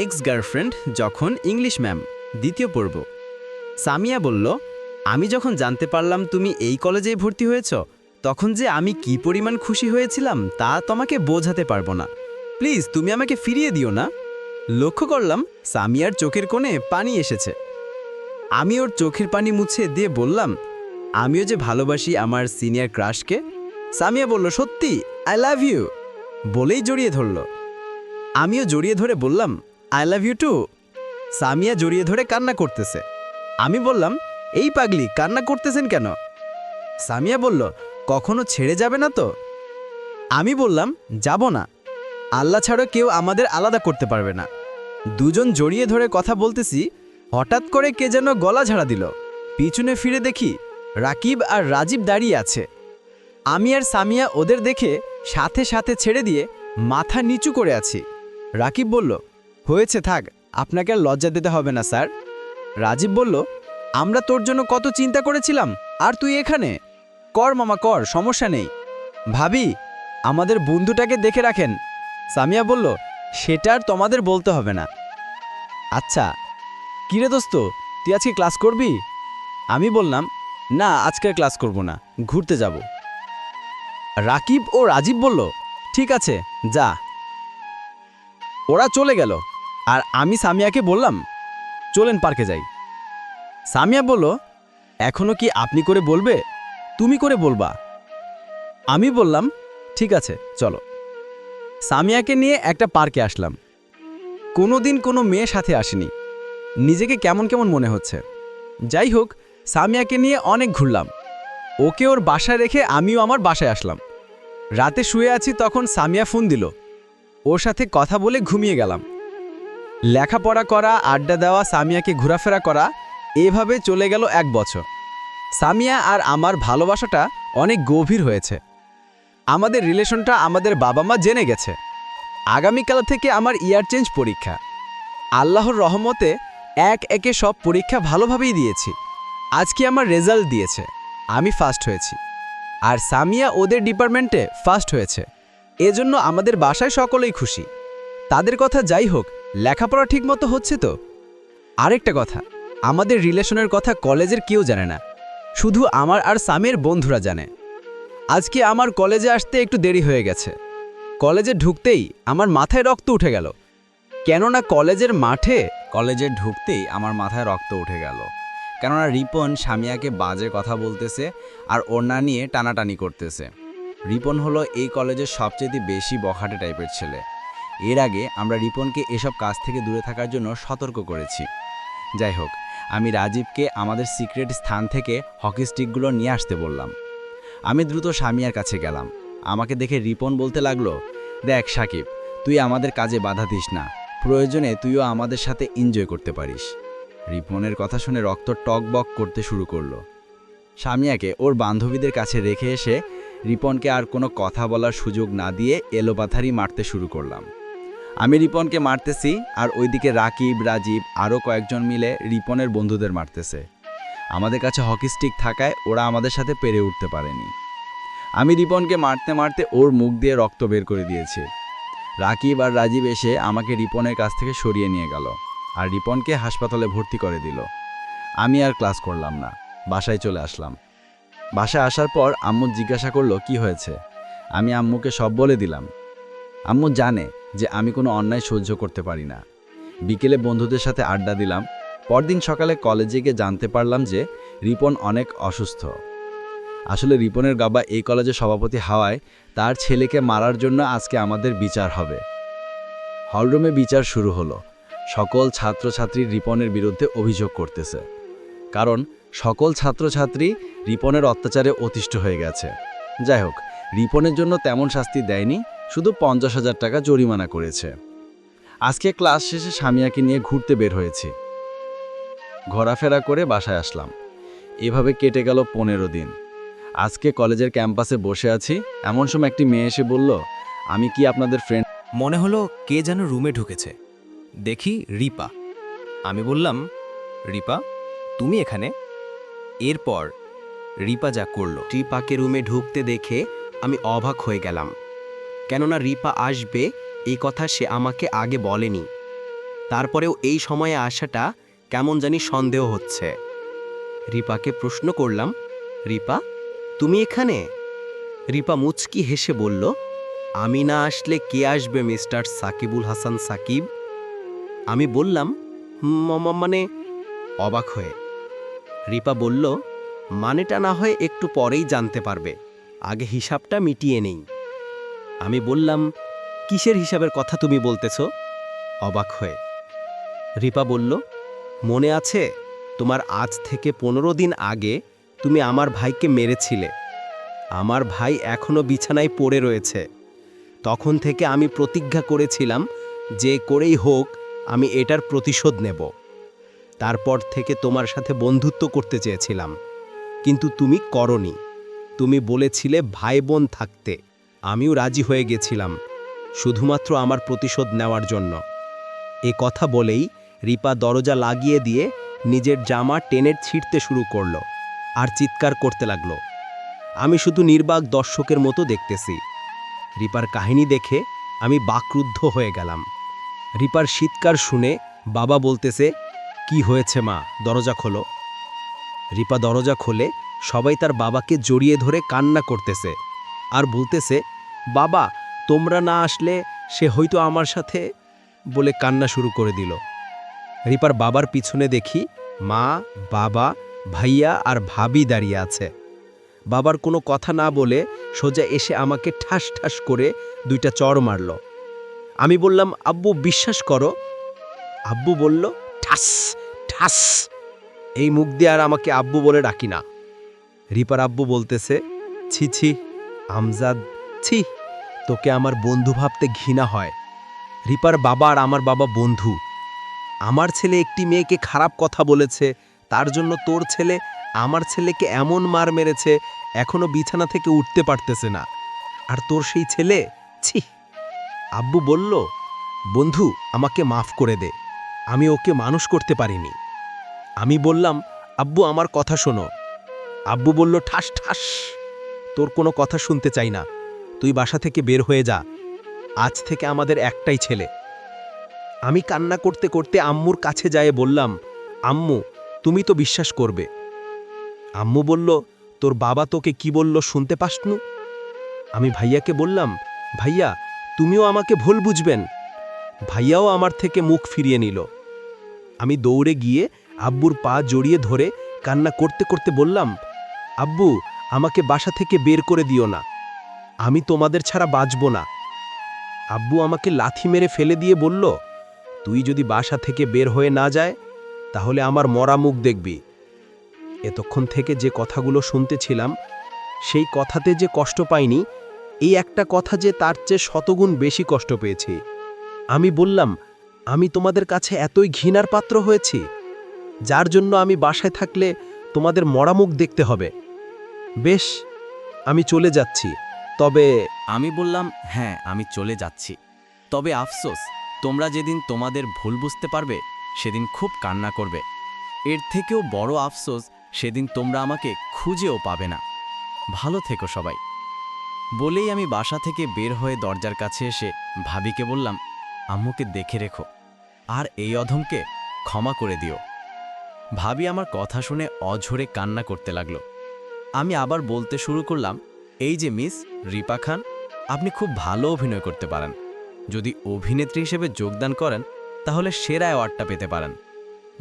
X girlfriend যখন English ma'am দ্বিতীয় পর্ব। সামিয়া বলল, আমি যখন জানতে পারলাম তুমি এই কলেজেই ভর্তি হয়েছ, তখন যে আমি কি পরিমাণ খুশি হয়েছিলাম তা তোমাকে বোঝাতে পারব না। প্লিজ, তুমি আমাকে ফিরিয়ে দিও না। লক্ষ্য করলাম সামিয়ার চোখের কোণে পানি এসেছে। আমি ওর চোখের পানি মুছে দিয়ে বললাম, আমিও যে ভালোবাসি আমার সিনিয়র ক্রাশকে সামিয়া বলল, সত্যি আই লাভ ইউ বলেই জড়িয়ে ধরল। আমিও জড়িয়ে ধরে বললাম I love you too. Samia জড়িয়ে ধরে কান্না করতেছে। আমি বললাম, এই পাগলি, কান্না করতেছেন কেন? সামিয়া বলল, কখনো ছেড়ে যাবে না তো? আমি বললাম, যাব না। আল্লাহ ছাড়া কেউ আমাদের আলাদা করতে পারবে না। দুজন জড়িয়ে ধরে কথা বলতেছি, হঠাৎ করে কে যেন গলা ঝাড়া দিল। পিছনে ফিরে দেখি, রাকিব আর রাজীব দাঁড়িয়ে আছে। আমি আর সামিয়া ওদের দেখে সাথে সাথে ছেড়ে দিয়ে মাথা নিচু করে আছি। রাকিব বলল হয়েছে থাক, আপনাকে আর লজ্জা দিতে হবে না, স্যার। রাজীব বলল, আমরা তোর জন্য কত চিন্তা করেছিলাম, আর তুই এখানে? কর মামা, কর, সমস্যা নেই। ভাবি, আমাদের বন্ধুটাকে দেখে রাখেন। সামিয়া বলল, সেটা আর তোমাদের বলতে হবে না। আচ্ছা কিরে দোস্ত, তুই আজকে ক্লাস করবি? আমি বললাম, না, আজকে ক্লাস করব না, ঘুরতে যাব। রাকিব ও রাজীব বলল, ঠিক আছে, যা। ওরা চলে গেল। আর আমি সামিয়াকে বললাম, চলেন পার্কে যাই। সামিয়া বলল, এখনও কি আপনি করে বলবে? তুমি করে বলবা। আমি বললাম, ঠিক আছে, চলো। সামিয়াকে নিয়ে একটা পার্কে আসলাম। কোনো দিন কোনো মেয়ে সাথে আসেনি। নিজেকে কেমন কেমন মনে হচ্ছে। যাই হোক, সামিয়াকে নিয়ে অনেক ঘুরলাম। ওকে ওর বাসায় রেখে আমিও আমার বাসায় আসলাম। রাতে শুয়ে আছি তখন সামিয়া ফোন দিল। ওর সাথে কথা বলে ঘুমিয়ে গেলাম। লেখাপড়া করা, আড্ডা দেওয়া, সামিয়াকে ঘোরাফেরা করা, এভাবে চলে গেল এক বছর। সামিয়া আর আমার ভালোবাসাটা অনেক গভীর হয়েছে। আমাদের রিলেশনটা আমাদের বাবা মা জেনে গেছে। আগামীকাল থেকে আমার ইয়ার চেঞ্জ পরীক্ষা। আল্লাহর রহমতে এক একে সব পরীক্ষা ভালোভাবেই দিয়েছি। আজকে আমার রেজাল্ট দিয়েছে। আমি ফার্স্ট হয়েছি। আর সামিয়া ওদের ডিপার্টমেন্টে ফার্স্ট হয়েছে। এজন্য আমাদের বাসায় সকলেই খুশি। তাদের কথা যাই হোক লেখাপড়া ঠিকমতো হচ্ছে তো? আরেকটা কথা, আমাদের রিলেশনের কথা কলেজের কেউ জানে না। শুধু আমার আর সামের বন্ধুরা জানে। আজকে আমার কলেজে আসতে একটু দেরি হয়ে গেছে। কলেজে ঢুকতেই আমার মাথায় রক্ত উঠে গেল। কেননা কলেজের মাঠে কলেজে ঢুকতেই আমার মাথায় রক্ত উঠে গেল। কেননা রিপন স্বামিয়াকে বাজে কথা বলতেছে আর ওড়না নিয়ে টানাটানি করতেছে। রিপন হলো এই কলেজের সবচেয়ে বেশি বখাটে টাইপের ছেলে। এর আগে আমরা রিপনকে এসব কাজ থেকে দূরে থাকার জন্য সতর্ক করেছি। যাই হোক, আমি রাজীবকে আমাদের সিক্রেট স্থান থেকে হকি স্টিকগুলো নিয়ে আসতে বললাম। আমি দ্রুত স্বামিয়ার কাছে গেলাম। আমাকে দেখে রিপন বলতে লাগল, দেখ সাকিব, তুই আমাদের কাজে বাধা দিস না। প্রয়োজনে তুইও আমাদের সাথে এনজয় করতে পারিস। রিপনের কথা শুনে রক্ত টকবক করতে শুরু করল। সামিয়াকে ওর বান্ধবীদের কাছে রেখে এসে রিপনকে আর কোনো কথা বলার সুযোগ না দিয়ে এলোপাথারি মারতে শুরু করলাম। আমি রিপনকে মারতেছি আর ওইদিকে রাকিব, রাজীব আরও কয়েকজন মিলে রিপনের বন্ধুদের মারতেছে। আমাদের কাছে হকি স্টিক থাকায় ওরা আমাদের সাথে পেরে উঠতে পারেনি। আমি রিপনকে মারতে মারতে ওর মুখ দিয়ে রক্ত বের করে দিয়েছে। রাকিব আর রাজীব এসে আমাকে রিপনের কাছ থেকে সরিয়ে নিয়ে গেল আর রিপনকে হাসপাতালে ভর্তি করে দিল। আমি আর ক্লাস করলাম না, বাসায় চলে আসলাম। বাসায় আসার পর আম্মু জিজ্ঞাসা করল, কি হয়েছে? আমি আম্মুকে সব বলে দিলাম। আম্মু জানে যে আমি কোনো অন্যায় সহ্য করতে পারি না। বিকেলে বন্ধুদের সাথে আড্ডা দিলাম। পরদিন সকালে কলেজে গিয়ে জানতে পারলাম যে রিপন অনেক অসুস্থ। আসলে রিপনের গাবা এই কলেজে সভাপতি হাওয়ায় তার ছেলেকে মারার জন্য আজকে আমাদের বিচার হবে। হলরুমে বিচার শুরু হলো। সকল ছাত্রছাত্রী রিপনের বিরুদ্ধে অভিযোগ করতেছে। কারণ সকল ছাত্রছাত্রী রিপনের অত্যাচারে অতিষ্ঠ হয়ে গেছে। যাই হোক, রিপনের জন্য তেমন শাস্তি দেয়নি। শুধু পঞ্চাশ হাজার টাকা জরিমানা করেছে। আজকে ক্লাস শেষে সামিয়াকে নিয়ে ঘুরতে বের হয়েছি। ঘোরাফেরা করে বাসায় আসলাম। এভাবে কেটে গেল পনেরো দিন। আজকে কলেজের ক্যাম্পাসে বসে আছি, এমন সময় একটি মেয়ে এসে বলল, আমি কি আপনাদের ফ্রেন্ড মনে হলো কে যেন রুমে ঢুকেছে। দেখি রিপা। আমি বললাম, রিপা, তুমি এখানে? এরপর রিপা যা করল, রিপাকে রুমে ঢুকতে দেখে আমি অবাক হয়ে গেলাম। কেননা রিপা আসবে, এই কথা সে আমাকে আগে বলেনি। তারপরেও এই সময়ে আসাটা কেমন জানি সন্দেহ হচ্ছে। রিপাকে প্রশ্ন করলাম, রিপা, তুমি এখানে? রিপা মুচকি হেসে বলল, আমি না আসলে কে আসবে, মিস্টার সাকিবুল হাসান সাকিব? আমি বললাম, "ম- ম- মানে? অবাক হয়ে। রিপা বলল, মানেটা না হয় একটু পরেই জানতে পারবে। আগে হিসাবটা মিটিয়ে নেই। আমি বললাম, কিসের হিসাবের কথা তুমি বলতেছ? অবাক হয়ে। রিপা বলল, মনে আছে, তোমার আজ থেকে পনেরো দিন আগে তুমি আমার ভাইকে মেরেছিলে। আমার ভাই এখনও বিছানায় পড়ে রয়েছে। তখন থেকে আমি প্রতিজ্ঞা করেছিলাম যে করেই হোক, আমি এটার প্রতিশোধ নেব। তারপর থেকে তোমার সাথে বন্ধুত্ব করতে চেয়েছিলাম। কিন্তু তুমি করনি। তুমি বলেছিলে ভাই বোন থাকতে। আমিও রাজি হয়ে গেছিলাম, শুধুমাত্র আমার প্রতিশোধ নেওয়ার জন্য। এ কথা বলেই রিপা দরজা লাগিয়ে দিয়ে নিজের জামা টেনে ছিঁড়তে শুরু করল আর চিৎকার করতে লাগল। আমি শুধু নির্বাক দর্শকের মতো দেখতেছি। রিপার কাহিনী দেখে আমি বাকরুদ্ধ হয়ে গেলাম। রিপার শীতকার শুনে বাবা বলতেছে, কি হয়েছে মা? দরজা খোলো। রিপা দরজা খোলে সবাই তার বাবাকে জড়িয়ে ধরে কান্না করতেছে আর বলতেছে বাবা, তোমরা না আসলে সে হয়তো আমার সাথে বলে কান্না শুরু করে দিল। রিপার বাবার পিছনে দেখি মা, বাবা, ভাইয়া আর ভাবি দাঁড়িয়ে আছে। বাবার কোনো কথা না বলে সোজা এসে আমাকে ঠাস ঠাস করে দুইটা চর মারল। আমি বললাম, আব্বু, বিশ্বাস করো। আব্বু বলল, ঠাস ঠাস, এই মুখ দিয়ে আর আমাকে আব্বু বলে ডাকি না। রিপার আব্বু বলতেছে, ছি ছি, আমজাদ ছি, তোকে আমার বন্ধু ভাবতে ঘৃণা হয়। রিপার বাবা আর আমার বাবা বন্ধু। আমার ছেলে একটি মেয়েকে খারাপ কথা বলেছে, তার জন্য তোর ছেলে আমার ছেলেকে এমন মার মেরেছে, এখনও বিছানা থেকে উঠতে পারতেছে না। আর তোর সেই ছেলে? ছি, আব্বু বলল, বন্ধু, আমাকে মাফ করে দে। আমি ওকে মানুষ করতে পারিনি। আমি বললাম, আব্বু, আমার কথা শোনো। আব্বু বলল, ঠাস ঠাস, তোর কোনো কথা শুনতে চাই না। তুই বাসা থেকে বের হয়ে যা। আজ থেকে আমাদের একটাই ছেলে। আমি কান্না করতে করতে আম্মুর কাছে যায় বললাম, আম্মু, তুমি তো বিশ্বাস করবে। আম্মু বলল, তোর বাবা তোকে কি বলল শুনতে পাসনু? আমি ভাইয়াকে বললাম, ভাইয়া, তুমিও আমাকে ভুল বুঝবেন। ভাইয়াও আমার থেকে মুখ ফিরিয়ে নিল। আমি দৌড়ে গিয়ে আব্বুর পা জড়িয়ে ধরে কান্না করতে করতে বললাম, আব্বু, আমাকে বাসা থেকে বের করে দিও না। আমি তোমাদের ছাড়া বাঁচব না। আব্বু আমাকে লাথি মেরে ফেলে দিয়ে বলল, তুই যদি বাসা থেকে বের হয়ে না যায়, তাহলে আমার মরা মুখ দেখবি। এতক্ষণ থেকে যে কথাগুলো শুনতেছিলাম, সেই কথাতে যে কষ্ট পাইনি, এই একটা কথা যে তার চেয়ে শতগুণ বেশি কষ্ট পেয়েছি। আমি বললাম, আমি তোমাদের কাছে এতই ঘৃণার পাত্র হয়েছি, যার জন্য আমি বাসায় থাকলে তোমাদের মরা মুখ দেখতে হবে। বেশ, আমি চলে যাচ্ছি। তবে আমি বললাম হ্যাঁ আমি চলে যাচ্ছি। তবে আফসোস, তোমরা যেদিন তোমাদের ভুল বুঝতে পারবে, সেদিন খুব কান্না করবে। এর থেকেও বড় আফসোস, সেদিন তোমরা আমাকে খুঁজেও পাবে না। ভালো থেকো সবাই। বলেই আমি বাসা থেকে বের হয়ে দরজার কাছে এসে ভাবিকে বললাম, আম্মুকে দেখে রেখো। আর এই অধমকে ক্ষমা করে দিও। ভাবি আমার কথা শুনে অঝরে কান্না করতে লাগল। আমি আবার বলতে শুরু করলাম এই যে মিস রিপা খান, আপনি খুব ভালো অভিনয় করতে পারেন। যদি অভিনেত্রী হিসেবে যোগদান করেন, তাহলে সেরা অ্যাওয়ার্ডটা পেতে পারেন।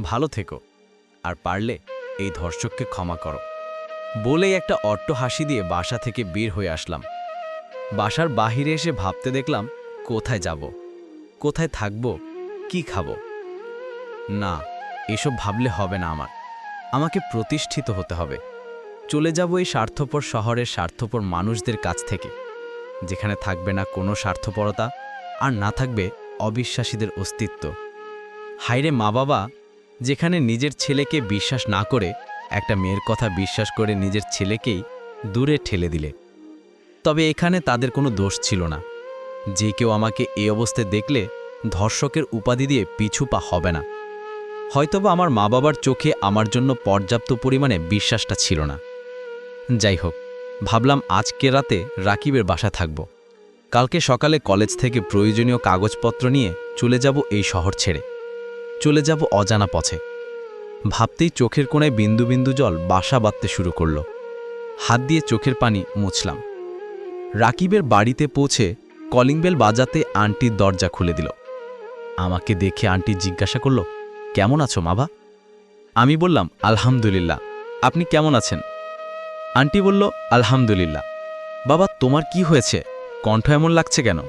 ভালো থেকো। আর পারলে এই ধর্ষককে ক্ষমা করো। বলেই একটা অট্ট হাসি দিয়ে বাসা থেকে বের হয়ে আসলাম। বাসার বাহিরে এসে ভাবতে দেখলাম, কোথায় যাব? কোথায় থাকব? কি খাব? না, এসব ভাবলে হবে না আমার। আমাকে প্রতিষ্ঠিত হতে হবে। চলে যাব এই স্বার্থপর শহরের স্বার্থপর মানুষদের কাছ থেকে, যেখানে থাকবে না কোনো স্বার্থপরতা আর না থাকবে অবিশ্বাসীদের অস্তিত্ব। হাইরে মা বাবা যেখানে নিজের ছেলেকে বিশ্বাস না করে একটা মেয়ের কথা বিশ্বাস করে নিজের ছেলেকেই দূরে ঠেলে দিলে। তবে এখানে তাদের কোনো দোষ ছিল না। যে কেউ আমাকে এই অবস্থায় দেখলে ধর্ষকের উপাধি দিয়ে পিছু পা হবে না। হয়তোবা আমার মা বাবার চোখে আমার জন্য পর্যাপ্ত পরিমাণে বিশ্বাসটা ছিল না। যাই হোক ভাবলাম আজকে রাতে রাকিবের বাসা থাকব। কালকে সকালে কলেজ থেকে প্রয়োজনীয় কাগজপত্র নিয়ে চলে যাব এই শহর ছেড়ে। চলে যাব অজানা পথে। ভাবতেই চোখের কোণায় বিন্দু বিন্দু জল বাসা বাঁধতে শুরু করল। হাত দিয়ে চোখের পানি মুছলাম। রাকিবের বাড়িতে পৌঁছে কলিং বেল বাজাতে আন্টির দরজা খুলে দিল। আমাকে দেখে আন্টি জিজ্ঞাসা করল, কেমন আছো মাবা আমি বললাম, আলহামদুলিল্লাহ। আপনি কেমন আছেন? আন্টি বলল, আলহামদুলিল্লাহ। বাবা, তোমার কি হয়েছে? কণ্ঠ এমন লাগছে কেন?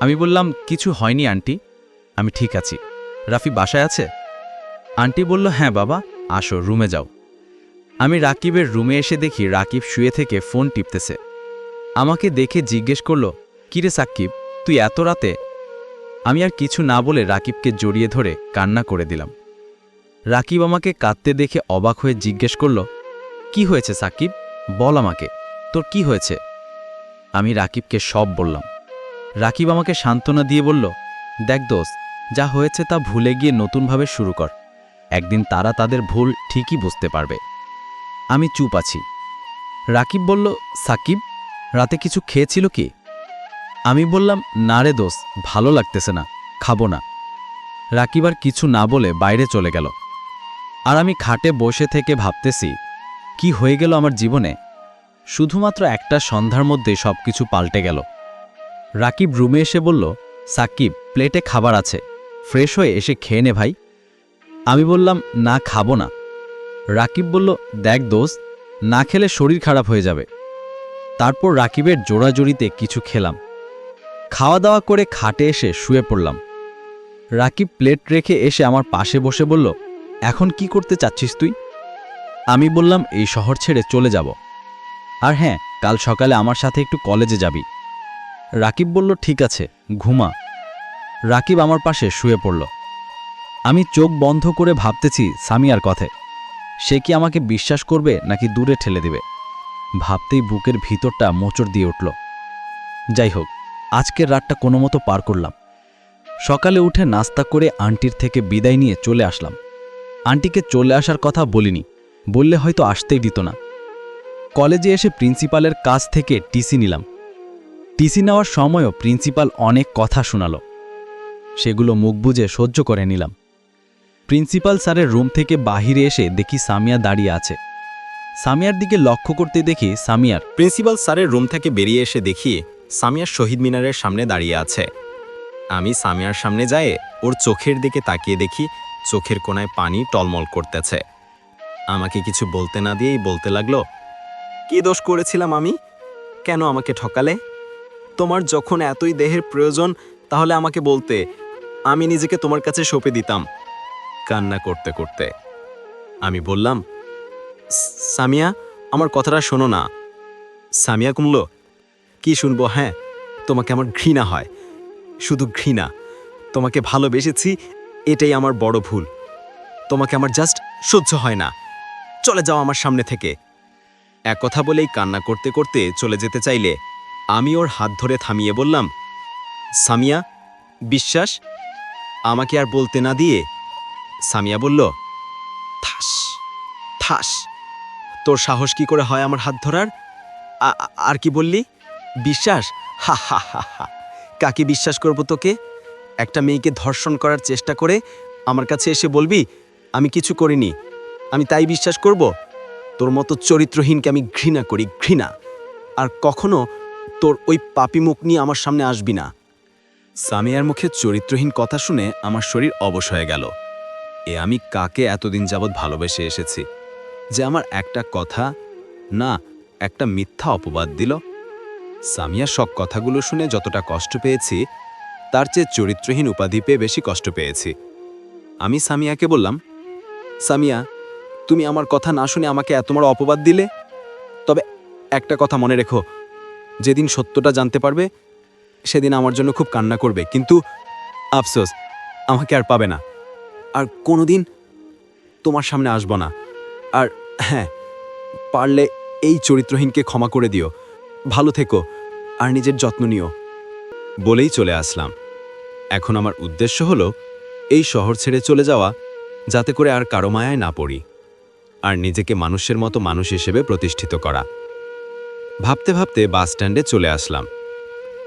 আমি বললাম, কিছু হয়নি আন্টি। আমি ঠিক আছি। রাফি বাসায় আছে? আন্টি বলল হ্যাঁ বাবা, আসো, রুমে যাও। আমি রাকিবের রুমে এসে দেখি রাকিব শুয়ে থেকে ফোন টিপতেছে। আমাকে দেখে জিজ্ঞেস করল, কিরে সাকিব, তুই এত রাতে? আমি আর কিছু না বলে রাকিবকে জড়িয়ে ধরে কান্না করে দিলাম। রাকিব আমাকে কাঁদতে দেখে অবাক হয়ে জিজ্ঞেস করল কি হয়েছে, সাকিব? বল আমাকে। তোর কি হয়েছে? আমি রাকিবকে সব বললাম। রাকিব আমাকে সান্ত্বনা দিয়ে বলল, দেখ দোষ যা হয়েছে তা ভুলে গিয়ে নতুনভাবে শুরু কর। একদিন তারা তাদের ভুল ঠিকই বুঝতে পারবে। আমি চুপ আছি। রাকিব বলল, সাকিব, রাতে কিছু খেয়েছিল কি? আমি বললাম, না রে দোষ ভালো লাগতেছে না, খাব না। রাকিব আর কিছু না বলে বাইরে চলে গেল। আর আমি খাটে বসে থেকে ভাবতেছি কি হয়ে গেল আমার জীবনে? শুধুমাত্র একটা সন্ধ্যার মধ্যে সব কিছু পাল্টে গেল। রাকিব রুমে এসে বলল, সাকিব, প্লেটে খাবার আছে। ফ্রেশ হয়ে এসে খেয়ে নে ভাই। আমি বললাম, না, খাব না। রাকিব বলল, দেখ দোস্ত, না খেলে শরীর খারাপ হয়ে যাবে। তারপর রাকিবের জোড়াজড়িতে কিছু খেলাম। খাওয়া দাওয়া করে খাটে এসে শুয়ে পড়লাম। রাকিব প্লেট রেখে এসে আমার পাশে বসে বলল, এখন কি করতে চাচ্ছিস তুই? আমি বললাম, এই শহর ছেড়ে চলে যাব। আর হ্যাঁ কাল সকালে আমার সাথে একটু কলেজে যাবি। রাকিব বলল, ঠিক আছে, ঘুমা। রাকিব আমার পাশে শুয়ে পড়ল। আমি চোখ বন্ধ করে ভাবতেছি সামিয়ার কথে সে কি আমাকে বিশ্বাস করবে নাকি দূরে ঠেলে দেবে? ভাবতেই বুকের ভিতরটা মোচড় দিয়ে উঠল। যাই হোক, আজকের রাতটা কোনো মতো পার করলাম। সকালে উঠে নাস্তা করে আন্টির থেকে বিদায় নিয়ে চলে আসলাম। আন্টিকে চলে আসার কথা বলিনি। বললে হয়তো আসতেই দিত না। কলেজে এসে প্রিন্সিপালের কাছ থেকে টিসি নিলাম। টিসি নেওয়ার সময়ও প্রিন্সিপাল অনেক কথা শোনালো। সেগুলো মুখ বুঝে সহ্য করে নিলাম। প্রিন্সিপাল স্যারের রুম থেকে বাহিরে এসে দেখি সামিয়া দাঁড়িয়ে আছে। সামিয়ার দিকে লক্ষ্য করতে দেখি সামিয়ার প্রিন্সিপাল স্যারের রুম থেকে বেরিয়ে এসে দেখি সামিয়ার শহীদ মিনারের সামনে দাঁড়িয়ে আছে। আমি সামিয়ার সামনে যাই ওর চোখের দিকে তাকিয়ে দেখি চোখের কোনায় পানি টলমল করতেছে। আমাকে কিছু বলতে না দিয়েই বলতে লাগল, কি দোষ করেছিলাম আমি? কেন আমাকে ঠকালে? তোমার যখন এতই দেহের প্রয়োজন, তাহলে আমাকে বলতে, আমি নিজেকে তোমার কাছে সঁপে দিতাম। কান্না করতে করতে আমি বললাম, সামিয়া, আমার কথাটা শোনো না। সামিয়া কুমলো, কি শুনব? হ্যাঁ তোমাকে আমার ঘৃণা হয়। শুধু ঘৃণা। তোমাকে ভালোবেসেছি, এটাই আমার বড় ভুল। তোমাকে আমার জাস্ট সহ্য হয় না। চলে যাও আমার সামনে থেকে। এক কথা বলেই কান্না করতে করতে চলে যেতে চাইলে আমি ওর হাত ধরে থামিয়ে বললাম, সামিয়া, বিশ্বাস? আমাকে আর বলতে না দিয়ে? সামিয়া বলল, থাস থাস, তোর সাহস কি করে হয় আমার হাত ধরার? আর কি বললি? বিশ্বাস? হা হা হা হা। কাকে বিশ্বাস করব তোকে? একটা মেয়েকে ধর্ষণ করার চেষ্টা করে আমার কাছে এসে বলবি, আমি কিছু করিনি। আমি তাই বিশ্বাস করব? তোর মতো চরিত্রহীনকে আমি ঘৃণা করি, ঘৃণা। আর কখনো তোর ওই পাপি মুখ নিয়ে আমার সামনে আসবি না। সামিয়ার মুখে চরিত্রহীন কথা শুনে আমার শরীর অবশ হয়ে গেল। এ আমি কাকে এতদিন যাবৎ ভালোবেসে এসেছি? যে আমার একটা কথা, না, একটা মিথ্যা অপবাদ দিল? সামিয়া সব কথাগুলো শুনে যতটা কষ্ট পেয়েছি, তার চেয়ে চরিত্রহীন উপাধি পেয়ে বেশি কষ্ট পেয়েছি। আমি সামিয়াকে বললাম, সামিয়া তুমি আমার কথা না শুনে আমাকে এত বড় অপবাদ দিলে? তবে একটা কথা মনে রেখো, যেদিন সত্যটা জানতে পারবে, সেদিন আমার জন্য খুব কান্না করবে। কিন্তু আফসোস, আমাকে আর পাবে না। আর কোনোদিন তোমার সামনে আসব না। আর হ্যাঁ পারলে এই চরিত্রহীনকে ক্ষমা করে দিও। ভালো থেকো, আর নিজের যত্ন নিও। বলেই চলে আসলাম। এখন আমার উদ্দেশ্য হলো, এই শহর ছেড়ে চলে যাওয়া, যাতে করে আর কারও মায়ায় না পড়ি। আর নিজেকে মানুষের মতো মানুষ হিসেবে প্রতিষ্ঠিত করা। ভাবতে ভাবতে বাস স্ট্যান্ডে চলে আসলাম।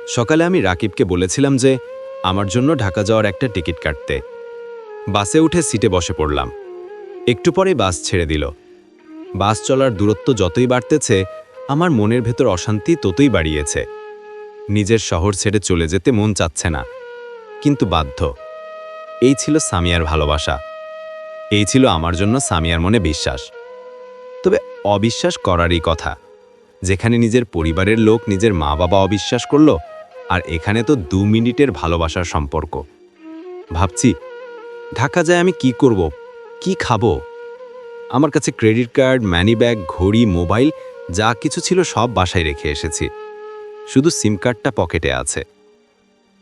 সকালে আমি রাকিবকে বলেছিলাম যে, আমার জন্য ঢাকা যাওয়ার একটা টিকিট কাটতে। বাসে উঠে সিটে বসে পড়লাম। একটু পরে বাস ছেড়ে দিল। বাস চলার দূরত্ব যতই বাড়তেছে, আমার মনের ভেতর অশান্তি ততই বাড়িয়েছে। নিজের শহর ছেড়ে চলে যেতে মন চাচ্ছে না। কিন্তু বাধ্য। এই ছিল সামিয়ার ভালোবাসা। এই ছিল আমার জন্য সামিয়ার মনে বিশ্বাস। তবে অবিশ্বাস করারই কথা, যেখানে নিজের পরিবারের লোক নিজের মা বাবা অবিশ্বাস করল, আর এখানে তো দু মিনিটের ভালোবাসার সম্পর্ক। ভাবছি, ঢাকা যায় আমি কি করব, কি খাব? আমার কাছে ক্রেডিট কার্ড, মানি ব্যাগ, ঘড়ি, মোবাইল, যা কিছু ছিল সব বাসায় রেখে এসেছি। শুধু সিম কার্ডটা পকেটে আছে।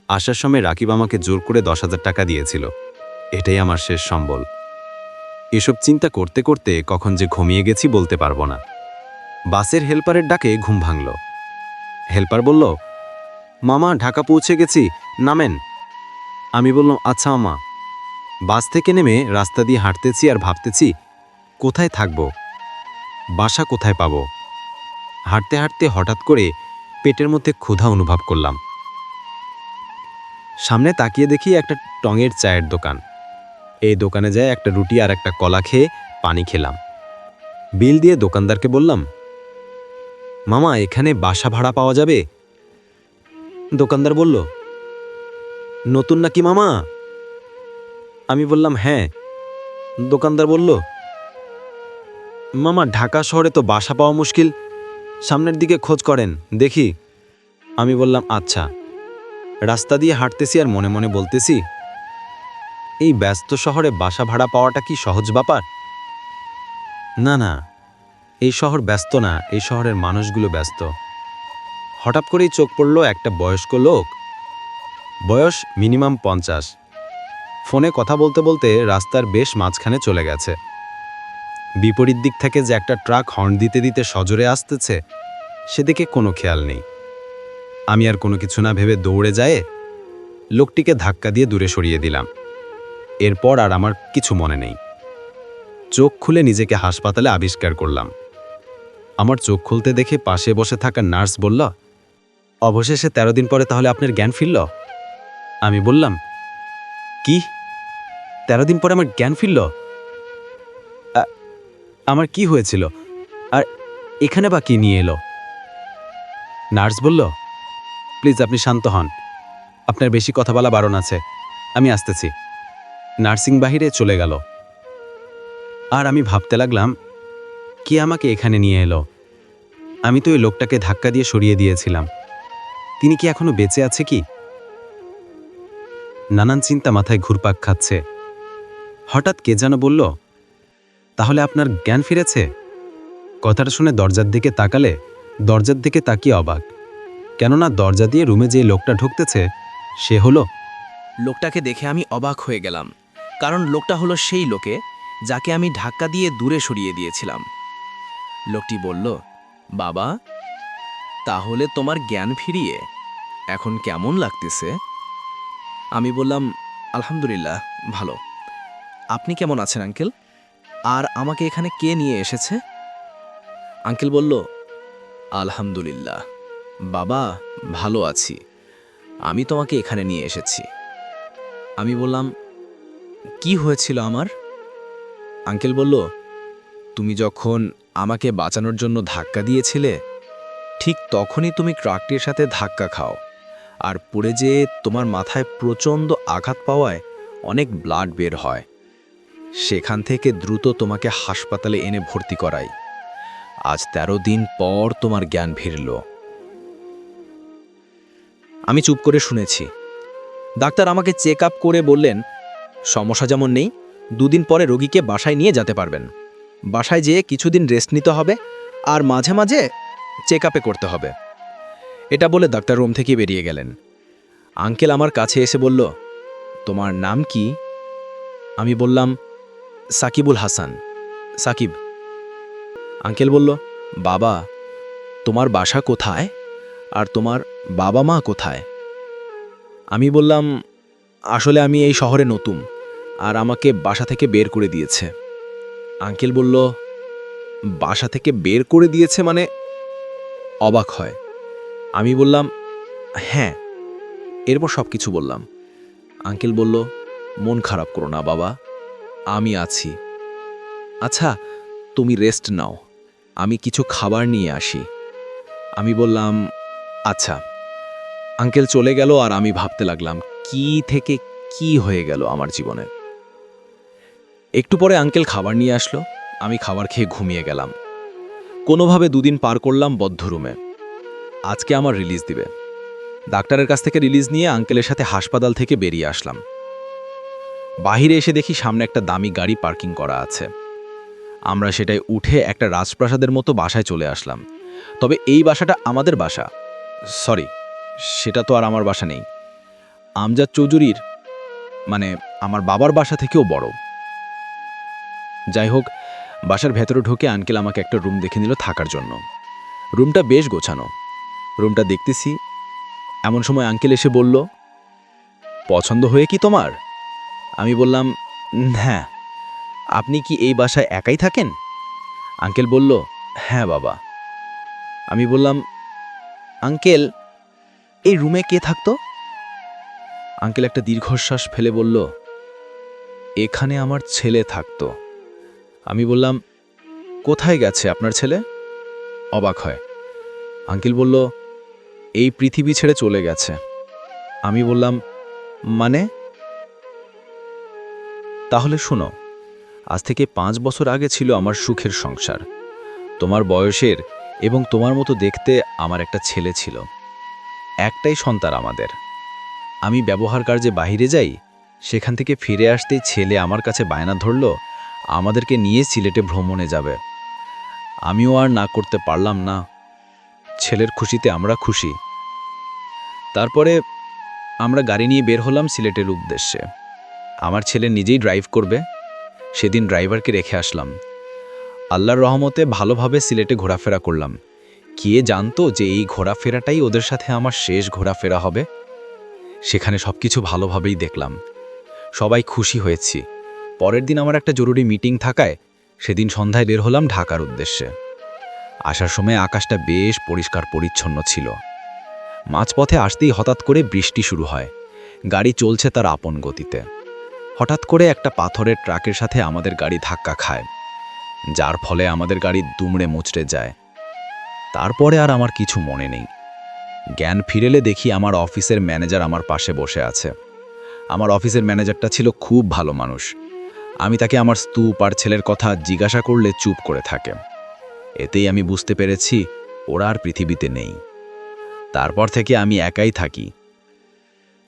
আসার সময় রাকিব আমাকে জোর করে দশ হাজার টাকা দিয়েছিল। এটাই আমার শেষ সম্বল। এসব চিন্তা করতে করতে কখন যে ঘুমিয়ে গেছি বলতে পারব না। বাসের হেল্পারের ডাকে ঘুম ভাঙল। হেল্পার বলল, মামা, ঢাকা পৌঁছে গেছি, নামেন। আমি বললাম আচ্ছা মামা। বাস থেকে নেমে রাস্তা দিয়ে হাঁটতেছি আর ভাবতেছি, কোথায় থাকব? বাসা কোথায় পাব? হাঁটতে হাঁটতে হঠাৎ করে পেটের মধ্যে ক্ষুধা অনুভব করলাম। সামনে তাকিয়ে দেখি একটা টঙের চায়ের দোকান। এই দোকানে যায় একটা রুটি আর একটা কলা খেয়ে পানি খেলাম। বিল দিয়ে দোকানদারকে বললাম, মামা, এখানে বাসা ভাড়া পাওয়া যাবে? দোকানদার বলল, নতুন নাকি মামা? আমি বললাম হ্যাঁ। দোকানদার বলল, মামা, ঢাকা শহরে তো বাসা পাওয়া মুশকিল। সামনের দিকে খোঁজ করেন, দেখি। আমি বললাম আচ্ছা। রাস্তা দিয়ে হাঁটতেছি আর মনে মনে বলতেছি এই ব্যস্ত শহরে বাসা ভাড়া পাওয়াটা কি সহজ ব্যাপার? না না। এই শহর ব্যস্ত না, এই শহরের মানুষগুলো ব্যস্ত। হঠাৎ করেই চোখ পড়ল একটা বয়স্ক লোক। বয়স মিনিমাম পঞ্চাশ। ফোনে কথা বলতে বলতে রাস্তার বেশ মাঝখানে চলে গেছে। বিপরীত দিক থেকে যে একটা ট্রাক হর্ন দিতে দিতে সজোরে আসতেছে সেদিকে কোনো খেয়াল নেই। আমি আর কোনো কিছু না ভেবে দৌড়ে যায় লোকটিকে ধাক্কা দিয়ে দূরে সরিয়ে দিলাম। এরপর আর আমার কিছু মনে নেই। চোখ খুলে নিজেকে হাসপাতালে আবিষ্কার করলাম। আমার চোখ খুলতে দেখে পাশে বসে থাকা নার্স বলল, অবশেষে তেরো দিন পরে তাহলে আপনার জ্ঞান ফিরল? আমি বললাম, কি? তেরো দিন পরে আমার জ্ঞান ফিরল? আমার কি হয়েছিল? আর এখানে বা কি নিয়ে এলো? নার্স বলল, প্লিজ আপনি শান্ত হন। আপনার বেশি কথা বলা বারণ আছে। আমি আসতেছি। নার্সিং বাহিরে চলে গেল। আর আমি ভাবতে লাগলাম, কে আমাকে এখানে নিয়ে এলো? আমি তো ওই লোকটাকে ধাক্কা দিয়ে সরিয়ে দিয়েছিলাম। তিনি কি এখনও বেঁচে আছে কি? নানান চিন্তা মাথায় ঘুরপাক খাচ্ছে। হঠাৎ কে যেন বলল, তাহলে আপনার জ্ঞান ফিরেছে? কথাটা শুনে দরজার দিকে তাকালে দরজার দিকে তাকিয়ে অবাক। কেননা দরজা দিয়ে রুমে যে লোকটা ঢুকতেছে, সে হলো লোকটাকে দেখে আমি অবাক হয়ে গেলাম। কারণ লোকটা হলো সেই লোকে যাকে আমি ধাক্কা দিয়ে দূরে সরিয়ে দিয়েছিলাম। লোকটি বলল, বাবা, তাহলে তোমার জ্ঞান ফিরিয়ে এখন কেমন লাগতেছে? আমি বললাম, আলহামদুলিল্লাহ, ভালো। আপনি কেমন আছেন, আঙ্কেল? আর আমাকে এখানে কে নিয়ে এসেছে? আঙ্কেল বলল, আলহামদুলিল্লাহ, বাবা, ভালো আছি। আমি তোমাকে এখানে নিয়ে এসেছি। আমি বললাম কি হয়েছিল আমার? আঙ্কেল বলল, তুমি যখন আমাকে বাঁচানোর জন্য ধাক্কা দিয়েছিলে, ঠিক তখনই তুমি ট্রাকটির সাথে ধাক্কা খাও। আর পড়ে যেয়ে তোমার মাথায় প্রচণ্ড আঘাত পাওয়ায় অনেক ব্লাড বের হয়। সেখান থেকে দ্রুত তোমাকে হাসপাতালে এনে ভর্তি করাই। আজ ১৩ দিন পর তোমার জ্ঞান ফিরল। আমি চুপ করে শুনেছি। ডাক্তার আমাকে চেক আপ করে বললেন সমস্যা যেমন নেই, দুদিন পরে রোগীকে বাসায় নিয়ে যেতে পারবেন। বাসায় যেয়ে কিছুদিন রেস্ট নিতে হবে আর মাঝে মাঝে চেক আপে করতে হবে। এটা বলে ডাক্তার রুম থেকে বেরিয়ে গেলেন। আঙ্কেল আমার কাছে এসে বলল, তোমার নাম কি? আমি বললাম, সাকিবুল হাসান। সাকিব। আঙ্কেল বলল, বাবা, তোমার বাসা কোথায় আর তোমার বাবা মা কোথায়? আমি বললাম, আসলে আমি এই শহরে নতুন। আর আমাকে বাসা থেকে বের করে দিয়েছে। আঙ্কেল বলল, বাসা থেকে বের করে দিয়েছে মানে? অবাক হয়। আমি বললাম হ্যাঁ। এরপর সব কিছু বললাম। আঙ্কেল বলল, মন খারাপ করো না বাবা, আমি আছি। আচ্ছা তুমি রেস্ট নাও, আমি কিছু খাবার নিয়ে আসি। আমি বললাম আচ্ছা। আঙ্কেল চলে গেল আর আমি ভাবতে লাগলাম, কি থেকে কি হয়ে গেল আমার জীবনে? একটু পরে আঙ্কেল খাবার নিয়ে আসলো। আমি খাবার খেয়ে ঘুমিয়ে গেলাম। কোনোভাবে দুদিন পার করলাম বদ্ধ রুমে। আজকে আমার রিলিজ দিবে। ডাক্তারের কাছ থেকে রিলিজ নিয়ে আঙ্কেলের সাথে হাসপাতাল থেকে বেরিয়ে আসলাম। বাহিরে এসে দেখি সামনে একটা দামি গাড়ি পার্কিং করা আছে। আমরা সেটাই উঠে একটা রাজপ্রাসাদের মতো বাসায় চলে আসলাম। তবে এই বাসাটা আমাদের বাসা। সরি সেটা তো আর আমার বাসা নেই। আমজাদ চৌধুরীর মানে আমার বাবার বাসা থেকেও বড়। যাই হোক, বাসার ভেতরে ঢুকে আঙ্কেল আমাকে একটা রুম দেখে নিল থাকার জন্য। রুমটা বেশ গোছানো। রুমটা দেখতেছি, এমন সময় আঙ্কেল এসে বলল, পছন্দ হয়ে কি তোমার? আমি বললাম হ্যাঁ আপনি কি এই বাসায় একাই থাকেন? আঙ্কেল বলল হ্যাঁ বাবা। আমি বললাম, আঙ্কেল, এই রুমে কে থাকতো? আঙ্কেল একটা দীর্ঘশ্বাস ফেলে বলল, এখানে আমার ছেলে থাকতো। আমি বললাম, কোথায় গেছে আপনার ছেলে? অবাক হয়। আঙ্কেল বলল, এই পৃথিবী ছেড়ে চলে গেছে। আমি বললাম মানে? তাহলে শোনো, আজ থেকে পাঁচ বছর আগে ছিল আমার সুখের সংসার। তোমার বয়সের এবং তোমার মতো দেখতে আমার একটা ছেলে ছিল। একটাই সন্তান আমাদের। আমি ব্যবহার কার্যে বাইরে যাই, সেখান থেকে ফিরে আসতেই ছেলে আমার কাছে বায়না ধরল আমাদেরকে নিয়ে সিলেটে ভ্রমণে যাবে। আমিও আর না করতে পারলাম না। ছেলের খুশিতে আমরা খুশি। তারপরে আমরা গাড়ি নিয়ে বের হলাম সিলেটের উদ্দেশ্যে। আমার ছেলে নিজেই ড্রাইভ করবে। সেদিন ড্রাইভারকে রেখে আসলাম। আল্লাহর রহমতে ভালোভাবে সিলেটে ঘোরাফেরা করলাম। কে জানতো যে এই ঘোরাফেরাটাই ওদের সাথে আমার শেষ ঘোরাফেরা হবে? সেখানে সব কিছু ভালোভাবেই দেখলাম। সবাই খুশি হয়েছি। পরের দিন আমার একটা জরুরি মিটিং থাকায় সেদিন সন্ধ্যায় বের হলাম ঢাকার উদ্দেশ্যে। আসার সময় আকাশটা বেশ পরিষ্কার পরিচ্ছন্ন ছিল। মাঝপথে আসতেই হঠাৎ করে বৃষ্টি শুরু হয়। গাড়ি চলছে তার আপন গতিতে। হঠাৎ করে একটা পাথরের ট্রাকের সাথে আমাদের গাড়ি ধাক্কা খায়, যার ফলে আমাদের গাড়ি দুমড়ে মুচড়ে যায়। তারপরে আর আমার কিছু মনে নেই। জ্ঞান ফিরেলে দেখি আমার অফিসের ম্যানেজার আমার পাশে বসে আছে। আমার অফিসের ম্যানেজারটা ছিল খুব ভালো মানুষ। আমি তাকে আমার স্তূপ আর ছেলের কথা জিজ্ঞাসা করলে চুপ করে থাকে। এতেই আমি বুঝতে পেরেছি, ওরা আর পৃথিবীতে নেই। তারপর থেকে আমি একাই থাকি।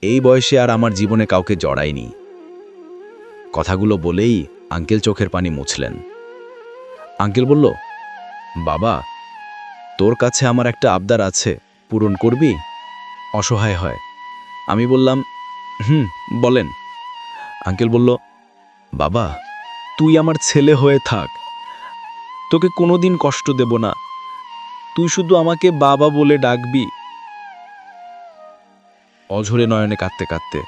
এই বয়সে আর আমার জীবনে কাউকে জড়াইনি। কথাগুলো বলেই আঙ্কেল চোখের পানি মুছলেন। আঙ্কেল বলল, বাবা, তোর কাছে আমার একটা আবদার আছে, পূরণ করবি? অসহায় হয়। আমি বললাম, হুম, বলেন। আঙ্কেল বলল বাবা, তুই আমার ছেলে হয়ে থাক। তোকে কোনোদিন কষ্ট দেব না। তুই শুধু আমাকে বাবা বলে ডাকবি। অঝরে নয়নে কাঁদতে কাঁদতে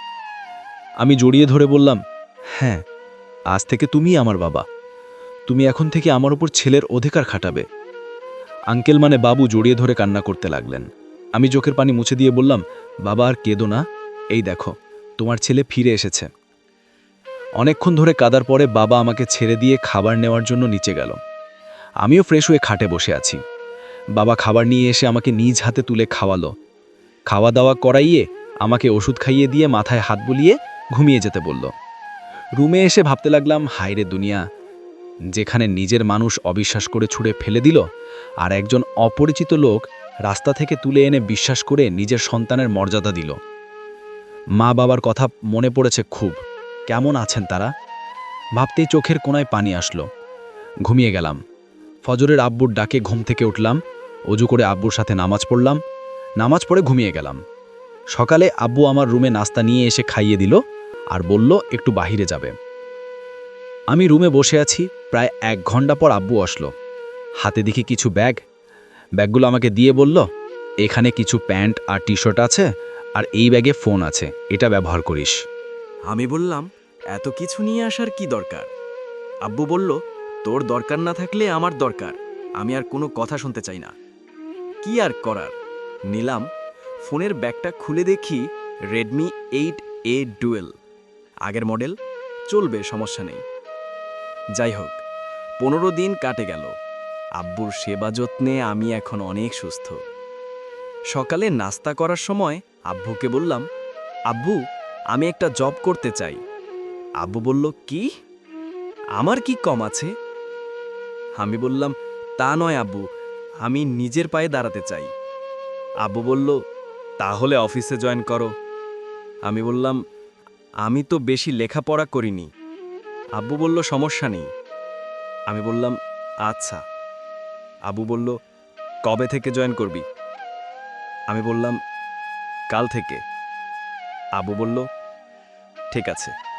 আমি জড়িয়ে ধরে বললাম হ্যাঁ আজ থেকে তুমিই আমার বাবা। তুমি এখন থেকে আমার উপর ছেলের অধিকার খাটাবে। আঙ্কেল মানে বাবু জড়িয়ে ধরে কান্না করতে লাগলেন। আমি চোখের পানি মুছে দিয়ে বললাম, বাবা আর কেঁদো না। এই দেখো, তোমার ছেলে ফিরে এসেছে। অনেকক্ষণ ধরে কাদার পরে বাবা আমাকে ছেড়ে দিয়ে খাবার নেওয়ার জন্য নিচে গেল। আমিও ফ্রেশ হয়ে খাটে বসে আছি। বাবা খাবার নিয়ে এসে আমাকে নিজ হাতে তুলে খাওয়ালো। খাওয়া দাওয়া করাইয়ে আমাকে ওষুধ খাইয়ে দিয়ে মাথায় হাত বুলিয়ে ঘুমিয়ে যেতে বলল। রুমে এসে ভাবতে লাগলাম হাইরে দুনিয়া, যেখানে নিজের মানুষ অবিশ্বাস করে ছুঁড়ে ফেলে দিল আর একজন অপরিচিত লোক রাস্তা থেকে তুলে এনে বিশ্বাস করে নিজের সন্তানের মর্যাদা দিল। মা বাবার কথা মনে পড়েছে খুব। কেমন আছেন তারা? ভাবতেই চোখের কোনায় পানি আসলো। ঘুমিয়ে গেলাম। ফজরের আব্বুর ডাকে ঘুম থেকে উঠলাম। অজু করে আব্বুর সাথে নামাজ পড়লাম। নামাজ পড়ে ঘুমিয়ে গেলাম। সকালে আব্বু আমার রুমে নাস্তা নিয়ে এসে খাইয়ে দিল আর বলল, একটু বাহিরে যাবে। আমি রুমে বসে আছি। প্রায় এক ঘণ্টা পর আব্বু আসলো। হাতে দেখি কিছু ব্যাগ। ব্যাগগুলো আমাকে দিয়ে বলল, এখানে কিছু প্যান্ট আর টি শার্ট আছে আর এই ব্যাগে ফোন আছে। এটা ব্যবহার করিস। আমি বললাম এত কিছু নিয়ে আসার কি দরকার? আব্বু বলল, তোর দরকার না থাকলে আমার দরকার। আমি আর কোনো কথা শুনতে চাই না। কি আর করার? নিলাম। ফোনের ব্যাগটা খুলে দেখি রেডমি এইট এ ডুয়েল আগের মডেল, চলবে, সমস্যা নেই। যাই হোক, পনেরো দিন কাটে গেল। আব্বুর সেবা যত্নে আমি এখন অনেক সুস্থ। সকালে নাস্তা করার সময় আব্বুকে বললাম, আব্বু, আমি একটা জব করতে চাই। আব্বু বলল, কি? আমার কি কম আছে? আমি বললাম, তা নয় আব্বু, আমি নিজের পায়ে দাঁড়াতে চাই। আব্বু বলল, তাহলে অফিসে জয়েন করো। আমি বললাম, আমি তো বেশি লেখাপড়া করিনি। আব্বু বলল, সমস্যা নেই। আমি বললাম আচ্ছা। আবু বলল, কবে থেকে জয়েন করবি? আমি বললাম, কাল থেকে। আবু বলল, ঠিক আছে।